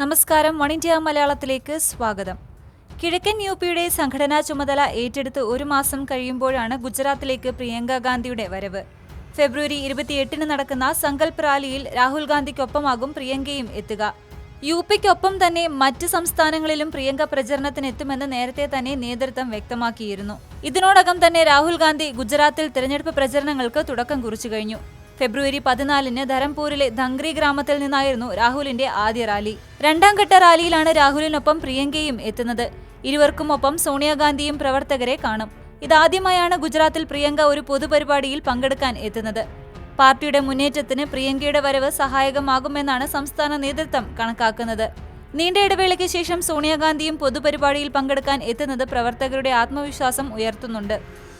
നമസ്കാരം. One India മലയാളത്തിലേക്ക് സ്വാഗതം. കിഴക്കൻ യു പിയുടെ സംഘടനാ ചുമതല ഏറ്റെടുത്ത് ഒരു മാസം കഴിയുമ്പോഴാണ് ഗുജറാത്തിലേക്ക് പ്രിയങ്ക ഗാന്ധിയുടെ വരവ്. ഫെബ്രുവരി ഇരുപത്തിയെട്ടിന് നടക്കുന്ന സങ്കൽപ് റാലിയിൽ രാഹുൽ ഗാന്ധിക്കൊപ്പമാകും പ്രിയങ്കയും എത്തുക. യു പിക്കൊപ്പം തന്നെ മറ്റ് സംസ്ഥാനങ്ങളിലും പ്രിയങ്ക പ്രചരണത്തിനെത്തുമെന്ന് നേരത്തെ തന്നെ നേതൃത്വം വ്യക്തമാക്കിയിരുന്നു. ഇതിനോടകം തന്നെ രാഹുൽ ഗാന്ധി ഗുജറാത്തിൽ തിരഞ്ഞെടുപ്പ് പ്രചരണങ്ങൾക്ക് തുടക്കം കുറിച്ചു കഴിഞ്ഞു. ഫെബ്രുവരി പതിനാലിന് ധരംപൂരിലെ ധംഗ്രി ഗ്രാമത്തിൽ നിന്നായിരുന്നു രാഹുലിന്റെ ആദ്യ റാലി. രണ്ടാം ഘട്ട റാലിയിലാണ് രാഹുലിനൊപ്പം പ്രിയങ്കയും എത്തുന്നത്. ഇരുവർക്കും ഒപ്പം സോണിയാഗാന്ധിയും പ്രവർത്തകരെ കാണും. ഇതാദ്യമായാണ് ഗുജറാത്തിൽ പ്രിയങ്ക ഒരു പൊതുപരിപാടിയിൽ പങ്കെടുക്കാൻ എത്തുന്നത്. പാർട്ടിയുടെ മുന്നേറ്റത്തിന് പ്രിയങ്കയുടെ വരവ് സഹായകമാകുമെന്നാണ് സംസ്ഥാന നേതൃത്വം കണക്കാക്കുന്നത്. നീണ്ട ഇടവേളയ്ക്ക് ശേഷം സോണിയാഗാന്ധിയും പൊതുപരിപാടിയിൽ പങ്കെടുക്കാൻ എത്തുന്നത് പ്രവർത്തകരുടെ ആത്മവിശ്വാസം ഉയർത്തുന്നുണ്ട്.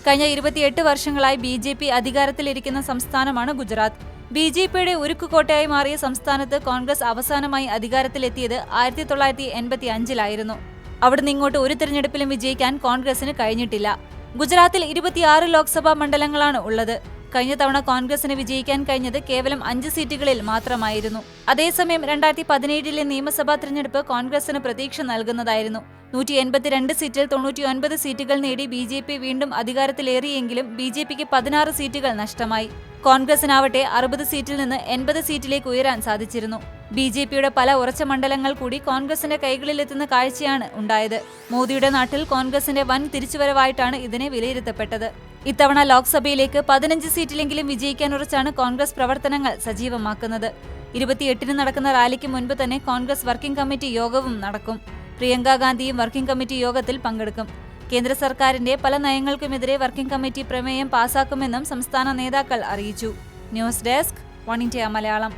കഴിഞ്ഞ ഇരുപത്തിയെട്ട് വർഷങ്ങളായി ബി ജെ പി അധികാരത്തിലിരിക്കുന്ന സംസ്ഥാനമാണ് ഗുജറാത്ത്. ബി ജെ പിയുടെ ഉരുക്കുകോട്ടയായി മാറിയ സംസ്ഥാനത്ത് കോൺഗ്രസ് അവസാനമായി അധികാരത്തിലെത്തിയത് ആയിരത്തി തൊള്ളായിരത്തി എൺപത്തി അഞ്ചിലായിരുന്നു അവിടുന്ന് ഇങ്ങോട്ട് ഒരു തിരഞ്ഞെടുപ്പിലും വിജയിക്കാൻ കോൺഗ്രസിന് കഴിഞ്ഞിട്ടില്ല. ഗുജറാത്തിൽ ഇരുപത്തിയാറ് ലോക്സഭാ മണ്ഡലങ്ങളാണ് ഉള്ളത്. കഴിഞ്ഞ തവണ കോൺഗ്രസിന് വിജയിക്കാൻ കഴിഞ്ഞത് കേവലം അഞ്ച് സീറ്റുകളിൽ മാത്രമായിരുന്നു. അതേസമയം രണ്ടായിരത്തി പതിനേഴിലെ നിയമസഭാ തിരഞ്ഞെടുപ്പ് കോൺഗ്രസിന് പ്രതീക്ഷ നൽകുന്നതായിരുന്നു. നൂറ്റി എൺപത്തിരണ്ട് സീറ്റിൽ തൊണ്ണൂറ്റി ഒൻപത് സീറ്റുകൾ നേടി ബി ജെ പി വീണ്ടും അധികാരത്തിലേറിയെങ്കിലും ബി ജെ പിക്ക് പതിനാറ് സീറ്റുകൾ നഷ്ടമായി. കോൺഗ്രസിനാവട്ടെ അറുപത് സീറ്റിൽ നിന്ന് എൺപത് സീറ്റിലേക്ക് ഉയരാൻ സാധിച്ചിരുന്നു. ബി ജെ പിയുടെ പല ഉറച്ച മണ്ഡലങ്ങൾ കൂടി കോൺഗ്രസിന്റെ കൈകളിലെത്തുന്ന കാഴ്ചയാണ് ഉണ്ടായത്. മോദിയുടെ നാട്ടിൽ കോൺഗ്രസിന്റെ വൻ തിരിച്ചുവരവായിട്ടാണ് ഇതിനെ വിലയിരുത്തപ്പെട്ടത്. ഇത്തവണ ലോക്സഭയിലേക്ക് പതിനഞ്ച് സീറ്റിലെങ്കിലും വിജയിക്കാൻ ഉറച്ചാണ് കോൺഗ്രസ് പ്രവർത്തനങ്ങൾ സജീവമാക്കുന്നത്. ഇരുപത്തിയെട്ടിന് നടക്കുന്ന റാലിക്ക് മുൻപ് തന്നെ കോൺഗ്രസ് വർക്കിംഗ് കമ്മിറ്റി യോഗവും നടക്കും. പ്രിയങ്ക ഗാന്ധിയും വർക്കിംഗ് കമ്മിറ്റി യോഗത്തിൽ പങ്കെടുക്കും. കേന്ദ്ര സർക്കാരിന്റെ പല നയങ്ങൾക്കുമെതിരെ വർക്കിംഗ് കമ്മിറ്റി പ്രമേയം പാസാക്കുമെന്നും സംസ്ഥാന നേതാക്കൾ അറിയിച്ചു. News desk one India Malayalam.